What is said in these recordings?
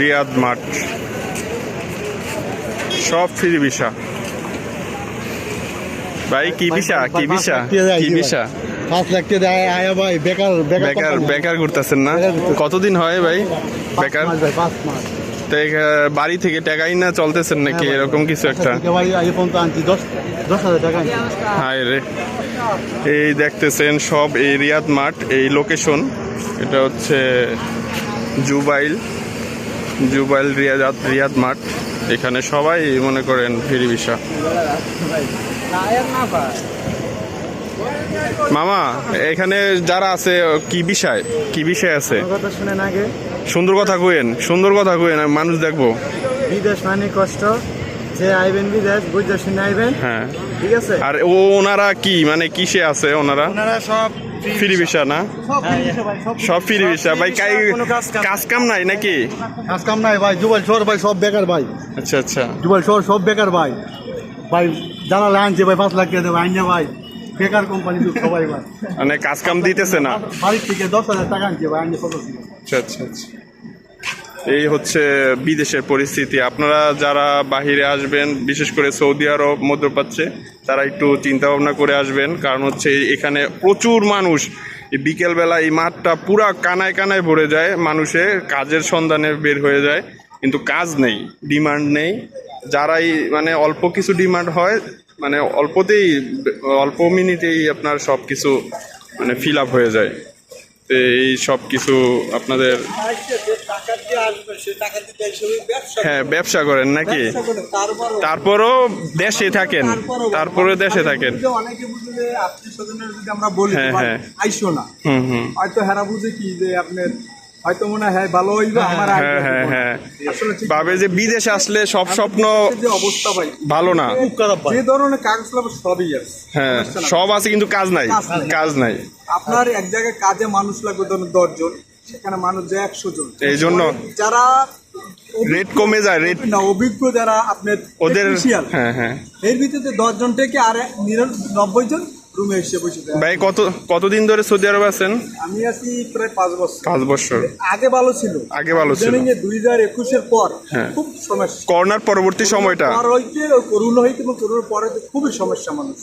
রিয়াদ মাঠ। সব free visa. ভাই কি ভিসা? কি ভিসা? কি ভিসা? পাঁচ লাখ টাকা আয়া ভাই বেকার বেকার বেকার ঘুরতেছেন না? কতদিন হয় ভাই? বেকার? পাঁচ মাস। তো বাড়ি থেকে টাকাই না চলতেছেন নাকি? হ্যাঁ এরকম কিছু একটা। হায় রে। এই দেখতেছেন সব এই রিয়াদ মাঠ এই লোকেশন এটা হচ্ছে জুবাইল জুবাইল রিয়াদ রিয়াদ মাঠ। এখানে সবাই মনে করেন ফেরি ভিসা। মামা এখানে যারা আছে কি বিষয়? কি বিষয় আছে? শুনেন আগে। সুন্দর কথা কইেন সুন্দর কথা কইেন আমি মানুষ দেখব। বিদেশ মানে কষ্ট যে আইবেন বিদেশ বুঝতে শুনে আইবেন। হ্যাঁ। ঠিক আছে? আর ও ওনারা কি মানে কিসে আছে ওনারা? ওনারা সব ফ্রি ভিসা না? সব ভাই, ফ্রি ভিসা। ভাই কাই কাজ কাম- নাই। নাকি? কাজ কাম নাই ভাই জুবাইল শহর ভাই সব বেকার ভাই। আচ্ছা আচ্ছা। জুবাইল শহর সব বেকার ভাই। ভাই জানালে আনছে ভাই পাঁচ লাখ টাকা দেবে আইনে ভাই। বেকার কোম্পানি সবাই ভাই। মানে কাজ কাম দিতেছে না? বাড়ির থেকে দশ হাজার টাকা আনছে ভাই আইনে আচ্ছা আচ্ছা আচ্ছা। এই হচ্ছে বিদেশের পরিস্থিতি। আপনারা যারা বাহিরে আসবেন, বিশেষ করে সৌদি আরব, মধ্যপ্রাচ্যে, তারা একটু চিন্তা ভাবনা করে আসবেন। কারণ হচ্ছে এখানে প্রচুর মানুষ। বিকেলবেলা এই মাঠটা পুরা কানায় কানায় ভরে যায়, মানুষের কাজের সন্ধানে বের হয়ে যায়। কিন্তু কাজ নেই, ডিমান্ড নেই। যারাই মানে অল্প কিছু ডিমান্ড হয় মানে অল্পতেই, অল্প মিনিটেই আপনার সব কিছু মানে ফিল আপ হয়ে যায়। তো এই সব কিছু আপনাদের হ্যাঁ ব্যবসা করেন নাকি? তারপরও দেশে থাকেন। তারপরে দেশে থাকেন। অনেকে বুঝে যে আত্মীয় স্বজনের যদি আমরা বলি হ্যাঁ, হ্যাঁ। আইসো না হুম হুম। হয়তো হেরা বুঝে কি যে আপনার হয়তো মনে হয় হ্যাঁ, ভালো হইবে আমার হ্যাঁ হ্যাঁ। হ্যাঁ আসলে ভাবে যে বিদেশে আসলে সব স্বপ্ন অবস্থা ভাই ভালো না যে ধরনের কাগজ সবই আছে। হ্যাঁ সব আছে কিন্তু কাজ নাই। কাজ নাই। আপনার এক জায়গায় কাজে মানুষ লাগবে ধরুন দশজন সেখানে মানুষ যায় একশো জন। এই জন্য যারা রেট কমে যায় রেট না অভিজ্ঞ যারা আপনার ওদের হ্যাঁ হ্যাঁ। এর ভিতরে দশ জন থেকে আর নিরানব্বই জন রুমে এসে বসে। ভাই কত কতদিন ধরে সৌদি আরব আছেন? আমি আছি প্রায় পাঁচ বছর। পাঁচ বছর। আগে ভালো ছিল। আগে ভালো ছিল। দুই হাজার একুশের পর হ্যাঁ। খুব সমস্যা। করোনার পরবর্তী সময়টা। আর হইতে করোনা হইতে এবং করোনার পরে খুবই সমস্যা মানুষ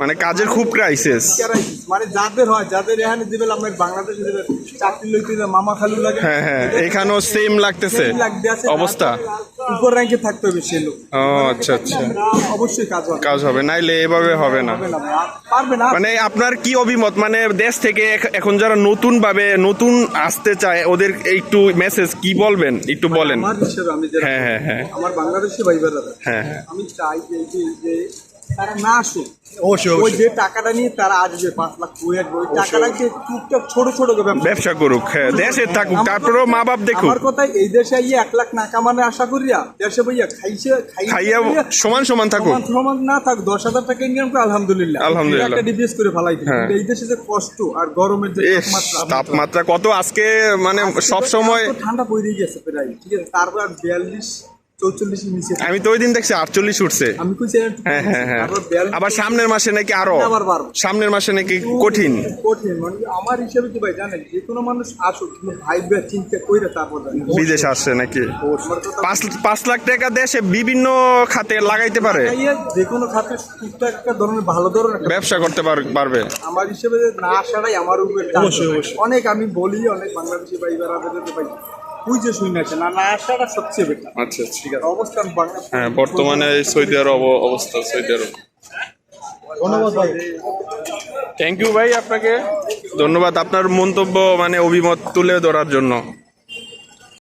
মানে কাজের খুব ক্রাইসিস মানে যাদের হয় যাদের এখানে দিবে আমরা বাংলাদেশে দিবে চাকরি লইতে মামা খালু লাগে। হ্যাঁ হ্যাঁ এখানেও সেম লাগতেছে। অবস্থা। উপর র্যাঙ্কে থাকতে হবে সে লোক। ও আচ্ছা আচ্ছা। অবশ্যই কাজ হবে। কাজ হবে নাইলে এভাবে হবে না। পারবে না। মানে আপনার কি অভিমত? মানে দেশ থেকে এখন যারা নতুন ভাবে নতুন আসতে চায় ওদের একটু মেসেজ কি বলবেন? একটু বলেন। আমার হিসেবে আমি হ্যাঁ হ্যাঁ হ্যাঁ। আমার বাংলাদেশি হ্যাঁ হ্যাঁ। আমি চাই যে তারা না আসুক। অবশ্যই ওই যে টাকাটা নিয়ে তারা আসবে পাঁচ লাখ ওই আসবে ওই টাকাটাকে ছোট ছোট ব্যবসা করুক। হ্যাঁ দেশে থাকুক তারপরেও মা বাপ দেখুক। আমার কথা এই দেশে ইয়ে এক লাখ না কামানে আশা করিয়া দেশে খাইছে খাইয়া সমান সমান থাকুক। সমান না থাক দশ হাজার টাকা ইনকাম করে আলহামদুলিল্লাহ। আলহামদুলিল্লাহ। একটা ডিপিএস করে ফেলাই হ্যাঁ। এই দেশে যে কষ্ট আর গরমের যে তাপমাত্রা তাপমাত্রা কত আজকে মানে সব সময় ঠান্ডা পড়ে গেছে প্রায় ঠিক আছে? তারপর আর বিয়াল্লিশ চৌচল্লিশের নিচে আমি তো ওই দিন দেখছি আটচল্লিশ উঠছে। আমি কইছি হ্যাঁ হ্যাঁ হ্যাঁ। আবার সামনের মাসে নাকি আরও। সামনের মাসে নাকি কঠিন। কঠিন মানে আমার হিসেবে কি ভাই জানেন যে কোনো মানুষ আসুক কিন্তু ভাইবে চিন্তা কইরা তারপর জানেন বিদেশ আসছে নাকি? পাঁচ পাঁচ লাখ টাকা দেশে বিভিন্ন খাতে লাগাইতে পারে। যে কোনো খাতে টুকটাক একটা ধরনের ভালো ধরনের ব্যবসা করতে পার- পারবে। আমার হিসেবে না আসাটাই আমার উপরে। অনেক আমি বলি অনেক বাংলাদেশি ভাই বেড়াতে ভাই বুঝে শুই না না না আসাটা সবচেয়ে বেটার আচ্ছা ঠিক আছে। অবস্থান হ্যাঁ বর্তমানে এই সৌদি আরব অবস্থা সৌদি আরব। ধন্যবাদ ভাই। থ্যাংক ইউ ভাই আপনাকে। ধন্যবাদ আপনার মন্তব্য মানে অভিমত তুলে ধরার জন্য।